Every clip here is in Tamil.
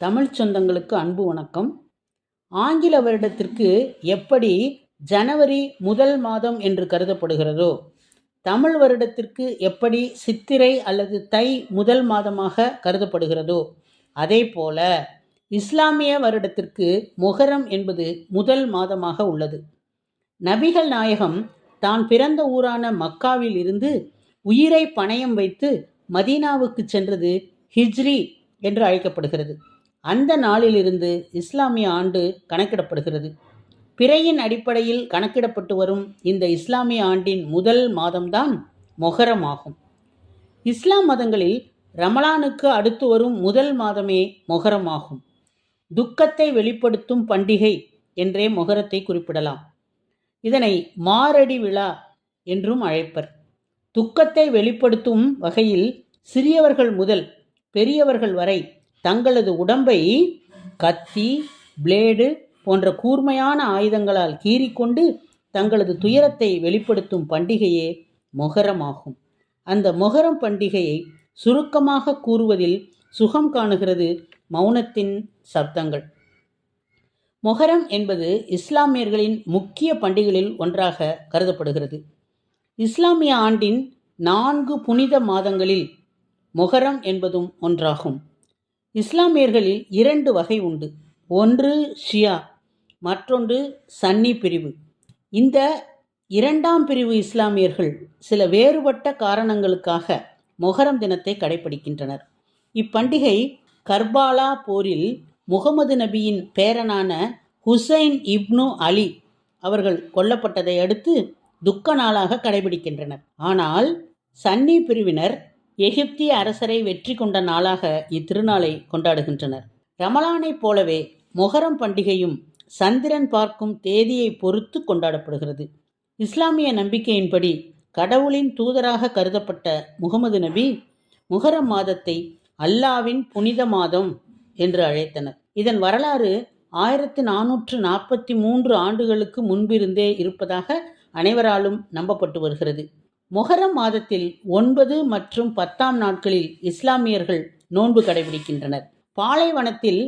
தமிழ் சொந்தங்களுக்கு அன்பு வணக்கம். ஆங்கில வருடத்திற்கு எப்படி ஜனவரி முதல் மாதம் என்று கருதப்படுகிறதோ தமிழ் வருடத்திற்கு எப்படி சித்திரை அல்லது தை முதல் மாதமாக கருதப்படுகிறதோ அதே போல இஸ்லாமிய வருடத்திற்கு மொஹரம் என்பது முதல் மாதமாக உள்ளது. நபிகள் நாயகம் தான் பிறந்த ஊரான மக்காவில் இருந்து உயிரை பணயம் வைத்து மதீனாவுக்கு சென்றது ஹிஜ்ரி என்று அழைக்கப்படுகிறது. அந்த நாளிலிருந்து இஸ்லாமிய ஆண்டு கணக்கிடப்படுகிறது. பிறையின் அடிப்படையில் கணக்கிடப்பட்டு வரும் இந்த இஸ்லாமிய ஆண்டின் முதல் மாதம்தான் மொஹரம் ஆகும். இஸ்லாம் மதங்களில் ரமலானுக்கு அடுத்து வரும் முதல் மாதமே மொஹரம் ஆகும். துக்கத்தை வெளிப்படுத்தும் பண்டிகை என்றே மொஹரத்தை குறிப்பிடலாம். இதனை மாரடி விழா என்றும் அழைப்பர். துக்கத்தை வெளிப்படுத்தும் வகையில் சிறியவர்கள் முதல் பெரியவர்கள் வரை தங்களது உடம்பை கத்தி பிளேடு போன்ற கூர்மையான ஆயுதங்களால் கீறிக்கொண்டு தங்களது துயரத்தை வெளிப்படுத்தும் பண்டிகையே மொஹரமாகும் அந்த மொஹரம் பண்டிகையை சுருக்கமாக கூறுவதில் சுகம் காணுகிறது மௌனத்தின் சப்தங்கள். மொஹரம் என்பது இஸ்லாமியர்களின் முக்கிய பண்டிகைகளில் ஒன்றாக கருதப்படுகிறது. இஸ்லாமிய ஆண்டின் நான்கு புனித மாதங்களில் மொஹரம் என்பதும் ஒன்றாகும். இஸ்லாமியர்களில் இரண்டு வகை உண்டு. ஒன்று ஷியா மற்றொன்று சன்னி பிரிவு. இந்த இரண்டாம் பிரிவு இஸ்லாமியர்கள் சில வேறுபட்ட காரணங்களுக்காக மொஹரம் தினத்தை கடைபிடிக்கின்றனர் இப்பண்டிகை கர்பாலா போரில் முகமது நபியின் பேரனான ஹுசைன் இப்னு அலி அவர்கள் கொல்லப்பட்டதை அடுத்து துக்க நாளாக கடைபிடிக்கின்றனர். ஆனால் சன்னி பிரிவினர் எகிப்திய அரசரை வெற்றி கொண்ட நாளாக இத்திருநாளை கொண்டாடுகின்றனர். ரமலானைப் போலவே மொஹரம் பண்டிகையும் சந்திரன் பார்க்கும் தேதியை பொறுத்து கொண்டாடப்படுகிறது. இஸ்லாமிய நம்பிக்கையின்படி கடவுளின் தூதராக கருதப்பட்ட முகமது நபி முகரம் மாதத்தை அல்லாவின் புனித மாதம் என்று அழைத்தனர். இதன் வரலாறு ஆயிரத்தி நானூற்று நாற்பத்தி மூன்று ஆண்டுகளுக்கு முன்பிருந்தே இருப்பதாக அனைவராலும் நம்பப்பட்டு வருகிறது. மொஹரம் மாதத்தில் ஒன்பது மற்றும் பத்தாம் நாட்களில் இஸ்லாமியர்கள் நோன்பு கடைபிடிக்கின்றனர். பாலைவனத்தில்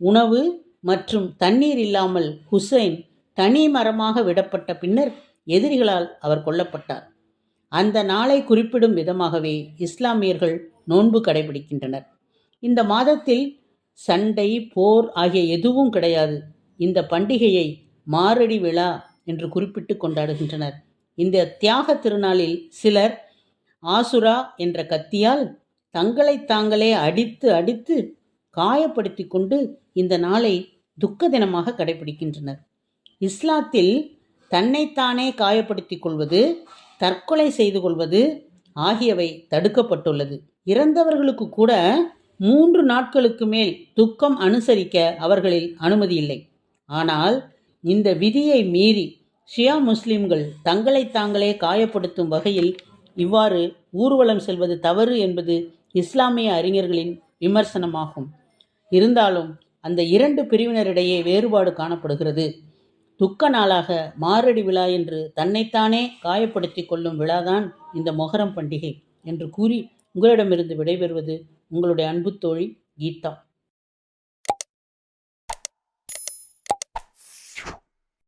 உணவு மற்றும் தண்ணீர் இல்லாமல் ஹுசைன் தனி மரமாக விடப்பட்ட பின்னர் எதிரிகளால் அவர் கொல்லப்பட்டார். அந்த நாளை குறிப்பிடும் விதமாகவே இஸ்லாமியர்கள் நோன்பு கடைபிடிக்கின்றனர். இந்த மாதத்தில் சண்டை போர் ஆகிய எதுவும் கிடையாது. இந்த பண்டிகையை மாரடி விழா என்று குறிப்பிட்டு கொண்டாடுகின்றனர். இந்த தியாக திருநாளில் சிலர் ஆசுரா என்ற கத்தியால் தங்களை தாங்களே அடித்து அடித்து காயப்படுத்தி கொண்டு இந்த நாளை துக்க தினமாக கடைபிடிக்கின்றனர். இஸ்லாத்தில் தன்னைத்தானே காயப்படுத்திக் கொள்வது தற்கொலை செய்து கொள்வது ஆகியவை தடுக்கப்பட்டுள்ளது. இறந்தவர்களுக்கு கூட மூன்று நாட்களுக்கு மேல் துக்கம் அனுசரிக்க அவர்களில் அனுமதி இல்லை. ஆனால் இந்த விதியை மீறி ஷியா முஸ்லிம்கள் தங்களை தாங்களே காயப்படுத்தும் வகையில் இவ்வாறு ஊர்வலம் செல்வது தவறு என்பது இஸ்லாமிய அறிஞர்களின் விமர்சனமாகும். இருந்தாலும் அந்த இரண்டு பிரிவினரிடையே வேறுபாடு காணப்படுகிறது. துக்க நாளாக மாரடி விழா என்று தன்னைத்தானே காயப்படுத்தி கொள்ளும் விழாதான் இந்த மொஹரம் பண்டிகை என்று கூறி உங்களிடமிருந்து விடைபெறுவது உங்களுடைய அன்பு தோழி கீதா.